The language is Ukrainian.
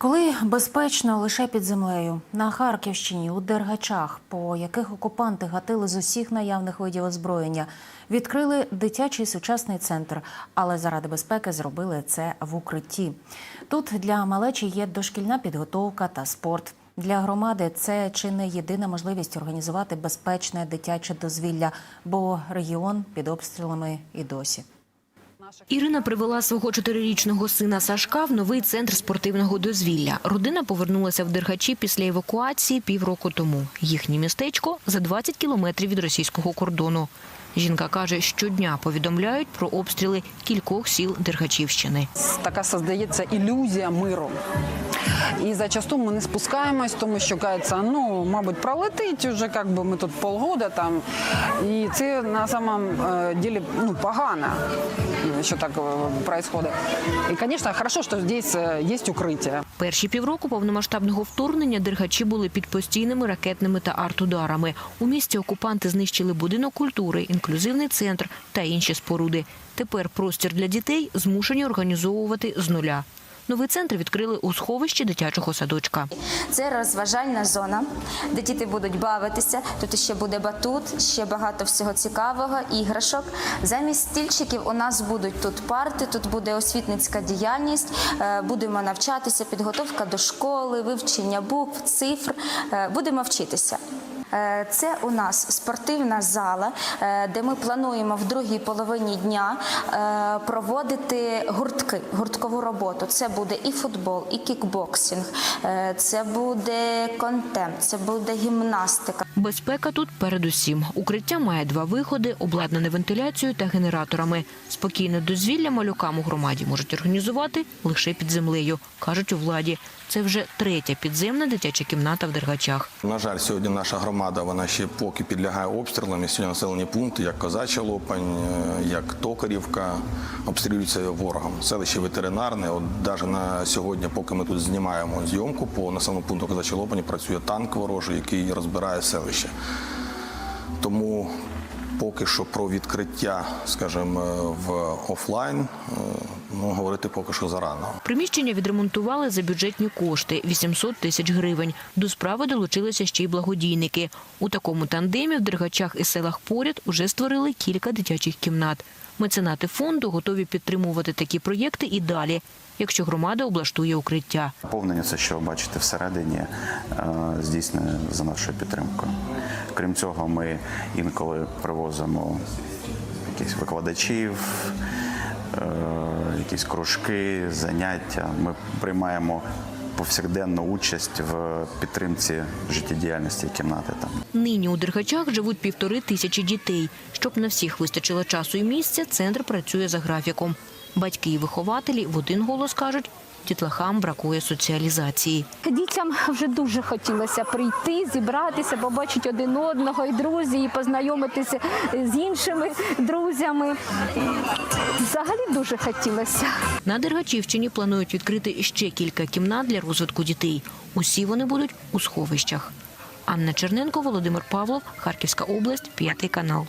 Коли безпечно лише під землею на Харківщині у Дергачах, по яких окупанти гатили з усіх наявних видів озброєння, відкрили дитячий сучасний центр, але заради безпеки зробили це в укритті. Тут для малечі є дошкільна підготовка та спорт. Для громади це чи не єдина можливість організувати безпечне дитяче дозвілля, бо регіон під обстрілами і досі. Ірина привела свого чотирирічного сина Сашка в новий центр спортивного дозвілля. Родина повернулася в Дергачі після евакуації півроку тому. Їхнє містечко за 20 кілометрів від російського кордону. Жінка каже, щодня повідомляють про обстріли кількох сіл Дергачівщини. така создається ілюзія миру. І зачасту ми не спускаємось, тому що кажеться, ну, мабуть, пролетить уже как би ми тут полгода там. І це на самом е, деле ну, погано, що так відбувається. І, звісно, хорошо, що здесь е, є укриття. Перші півроку повномасштабного вторгнення Дергачі були під постійними ракетними та артударами. У місті окупанти знищили будинок культури, інклюзивний центр та інші споруди. Тепер простір для дітей змушені організовувати з нуля. Новий центр відкрили у сховищі дитячого садочка. Це розважальна зона, де діти будуть бавитися. Тут ще буде батут, ще багато всього цікавого, іграшок. Замість стільчиків у нас будуть тут парти, тут буде освітницька діяльність. е, Будемо навчатися, підготовка до школи, вивчення букв, цифр. Е, Будемо вчитися. Е, Це у нас спортивна зала, е, де ми плануємо в другій половині дня е, проводити гуртки, гурткову роботу. Це буде і футбол, і кікбоксинг, це буде контент, це буде гімнастика. Безпека тут передусім. Укриття має два виходи, обладнане вентиляцією та генераторами. Спокійне дозвілля малюкам у громаді можуть організувати лише під землею, кажуть у владі. Це вже третя підземна дитяча кімната в Дергачах. На жаль, сьогодні наша громада вона ще поки підлягає обстрілам. І Сьогодні населені пункти, як Козача Лопань, е, як Токарівка, обстрілюються ворогом. Селище ветеринарне. От навіть на сьогодні, поки ми тут знімаємо зйомку по населеному пункту Козача Лопані, працює танк ворожий, який розбирає селище. Тому поки що про відкриття, скажімо, в офлайн, е, ну говорити поки що зарано. Приміщення відремонтували за бюджетні кошти 800 тисяч гривень. До справи долучилися ще й благодійники. У такому тандемі в Дергачах і селах поряд уже створили кілька дитячих кімнат. Меценати фонду готові підтримувати такі проєкти і далі, якщо громада облаштує укриття. Наповнення, це що ви бачите всередині, е, здійснює за нашою підтримкою. Крім цього, ми інколи привозимо якихось викладачів, е, якісь кружки, заняття. Ми приймаємо повсякденну участь в підтримці життєдіяльності кімнати там. Нині у Дергачах живуть півтори тисячі дітей. Щоб на всіх вистачило часу і місця, центр працює за графіком. Батьки і вихователі в один голос кажуть, дітлахам бракує соціалізації. Дітям вже дуже хотілося прийти, зібратися, побачити один одного і друзі, і познайомитися з іншими друзями. Взагалі дуже хотілося. На Дергачівщині планують відкрити ще кілька кімнат для розвитку дітей. Усі вони будуть у сховищах. Анна Черненко, Володимир Павлов, Харківська область, п'ятий канал.